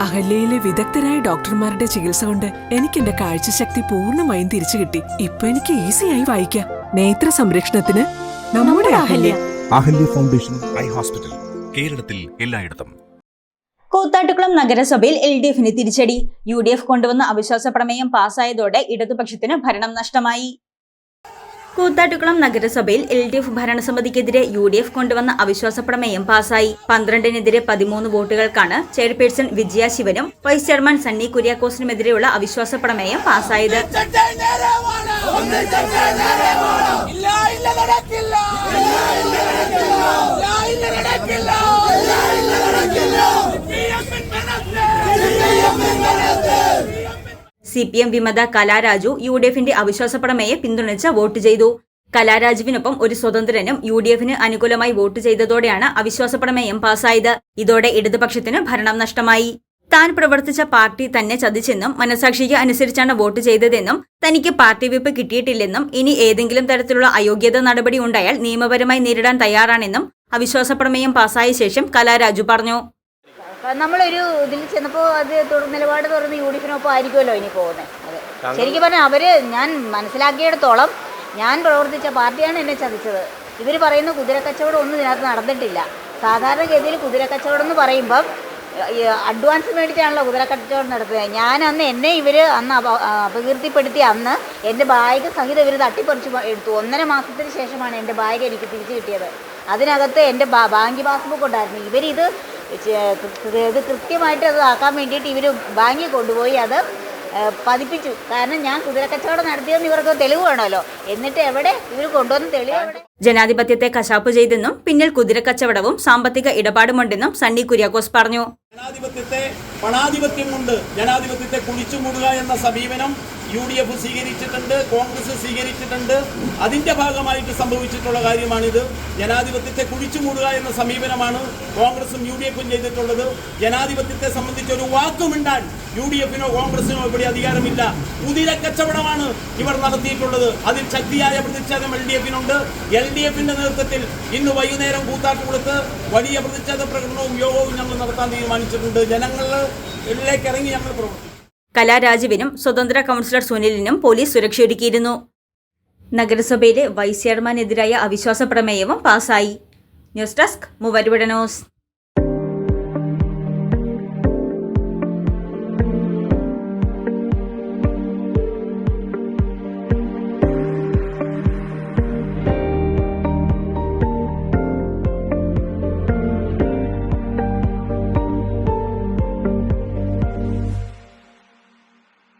അഹല്യയിലെ വിദഗ്ധരായ ഡോക്ടർമാരുടെ ചികിത്സ കൊണ്ട് എനിക്ക് എന്റെ കാഴ്ചശക്തി പൂർണമായും തിരിച്ചു കിട്ടി. ഇപ്പൊ എനിക്ക് ഈസിയായി വായിക്കാം. നേത്ര സംരക്ഷണത്തിന് നമ്മുടെ Ahalya. Ahalya. Foundation eye hospital കേരളത്തിൽ എല്ലായിടത്തും. കൂത്താട്ടുകുളം നഗരസഭയിൽ എൽ ഡി എഫിന് തിരിച്ചടി. യു ഡി എഫ് കൊണ്ടുവന്ന അവിശ്വാസ പ്രമേയം പാസ്സായതോടെ ഇടതുപക്ഷത്തിന് ഭരണം നഷ്ടമായി. കൂത്താട്ടുകുളം നഗരസഭയിൽ എൽ ഡി എഫ് ഭരണസമിതിക്കെതിരെ യു ഡി എഫ് കൊണ്ടുവന്ന അവിശ്വാസ പ്രമേയം പാസായി. പന്ത്രണ്ടിനെതിരെ പതിമൂന്ന് വോട്ടുകൾക്കാണ് ചെയർപേഴ്സൺ വിജയ ശിവനും വൈസ് ചെയർമാൻ സണ്ണി കുര്യാക്കോസിനുമെതിരെയുള്ള അവിശ്വാസ പ്രമേയം പാസായത്. ഇല്ല ഇല്ല നടക്കില്ല. സി പി എം വിമത കലാരാജു യു ഡി എഫിന്റെ അവിശ്വാസ പ്രമേയം പിന്തുണച്ച് വോട്ട് ചെയ്തു. കലാരാജുവിനൊപ്പം ഒരു സ്വതന്ത്രനും യു ഡി എഫിന് അനുകൂലമായി വോട്ട് ചെയ്തതോടെയാണ് അവിശ്വാസ പാസായത്. ഇതോടെ ഇടതുപക്ഷത്തിന് ഭരണം നഷ്ടമായി. താൻ പ്രവർത്തിച്ച പാർട്ടി തന്നെ ചതിച്ചെന്നും മനസാക്ഷിക്ക് അനുസരിച്ചാണ് വോട്ട് ചെയ്തതെന്നും തനിക്ക് പാർട്ടി വിപ്പ് കിട്ടിയിട്ടില്ലെന്നും ഇനി ഏതെങ്കിലും തരത്തിലുള്ള അയോഗ്യത നടപടി ഉണ്ടായാൽ നിയമപരമായി നേരിടാൻ തയ്യാറാണെന്നും അവിശ്വാസ പ്രമേയം പാസായ ശേഷം കലാരാജു പറഞ്ഞു. നമ്മളൊരു ഇതിൽ ചെന്നപ്പോൾ അത് തുടർ നിലപാട് തുറന്ന് യു ഡി എഫിനൊപ്പം ആയിരിക്കുമല്ലോ ഇനി പോകുന്നത് അതെ ശരിക്കും പറഞ്ഞാൽ അവർ ഞാൻ മനസ്സിലാക്കിയിടത്തോളം ഞാൻ പ്രവർത്തിച്ച പാർട്ടിയാണ് എന്നെ ചതിച്ചത്. ഇവർ പറയുന്ന കുതിരക്കച്ചവടം ഒന്നും ഇതിനകത്ത് നടന്നിട്ടില്ല. സാധാരണഗതിയിൽ കുതിരക്കച്ചവടം എന്ന് പറയുമ്പം അഡ്വാൻസ് മേടിച്ചാണല്ലോ കുതിരക്കച്ചവടം നടത്തുന്നത് ഞാൻ അന്ന് എന്നെ ഇവർ അന്ന് അപകീർത്തിപ്പെടുത്തി അന്ന് എന്റെ ബാഗ് സഹിതം ഇവർ തട്ടിപ്പറിച്ച് എടുത്തു. ഒന്നര മാസത്തിന് ശേഷമാണ് എന്റെ ബാഗ് എനിക്ക് തിരിച്ചു കിട്ടിയത്. അതിനകത്ത് എന്റെ ബാങ്ക് പാസ്ബുക്ക് ഉണ്ടായിരുന്നു. ഇവരിത് ഇത് കൃത്യമായിട്ട് അത് ആക്കാൻ വേണ്ടിയിട്ട് ഇവർ ബാങ്കിൽ കൊണ്ടുപോയി അത് പതിപ്പിച്ചു. കാരണം ഞാൻ കുതിരക്കച്ചവടം നടത്തിയെന്ന് ഇവർക്ക് തെളിവ് വേണമല്ലോ. എന്നിട്ട് എവിടെ ഇവർ കൊണ്ടുവന്ന് തെളിവ് ജനാധിപത്യത്തെ കശാപ്പ് ചെയ്തെന്നും പിന്നിൽ കുതിരക്കച്ചവടവും സാമ്പത്തിക ഇടപാടുമുണ്ടെന്നും സണ്ണി കുര്യാക്കോസ് പറഞ്ഞു. ജനാധിപത്യത്തെ പണാധിപത്യം കൊണ്ട് ജനാധിപത്യത്തെ കുഴിച്ചുമൂടുക എന്ന സമീപനം യു ഡി എഫ് സ്വീകരിച്ചിട്ടുണ്ട് കോൺഗ്രസ് സ്വീകരിച്ചിട്ടുണ്ട്. അതിന്റെ ഭാഗമായിട്ട് സംഭവിച്ചിട്ടുള്ള കാര്യമാണിത്. ജനാധിപത്യത്തെ കുഴിച്ചുമൂടുക എന്ന സമീപനമാണ് കോൺഗ്രസും യു ഡി എഫും ചെയ്തിട്ടുള്ളത്. ജനാധിപത്യത്തെ സംബന്ധിച്ച് ഒരു വാക്കുമിണ്ടാൻ യു ഡി എഫിനോ കോൺഗ്രസിനോ ഇവിടെ അധികാരമില്ല. പുതിര കച്ചവടമാണ് ഇവർ നടത്തിയിട്ടുള്ളത്. അതിൽ ശക്തിയായ പ്രതിഷേധം എൽ ഡി എഫിനുണ്ട് എൽ ഡി എഫിന്റെ നേതൃത്വത്തിൽ ഇന്ന് വൈകുന്നേരം കൂത്താട്ടുകുളത്ത് വലിയ പ്രതിഷേധ പ്രകടനവും യോഗവും ഞങ്ങൾ നടത്താൻ തീരുമാനിച്ചിട്ടുണ്ട് ജനങ്ങളിലേക്ക് ഇറങ്ങി ഞങ്ങൾ പ്രവർത്തിക്കും കലാരാജുവിനും സ്വതന്ത്ര കൗൺസിലർ സുനിലിനും പോലീസ് സുരക്ഷയൊരുക്കിയിരുന്നു. നഗരസഭയിലെ വൈസ് ചെയർമാനെതിരായ അവിശ്വാസ പ്രമേയവും പാസായി. ന്യൂസ് ഡെസ്ക് മൂവരുവിട ന്യൂസ്.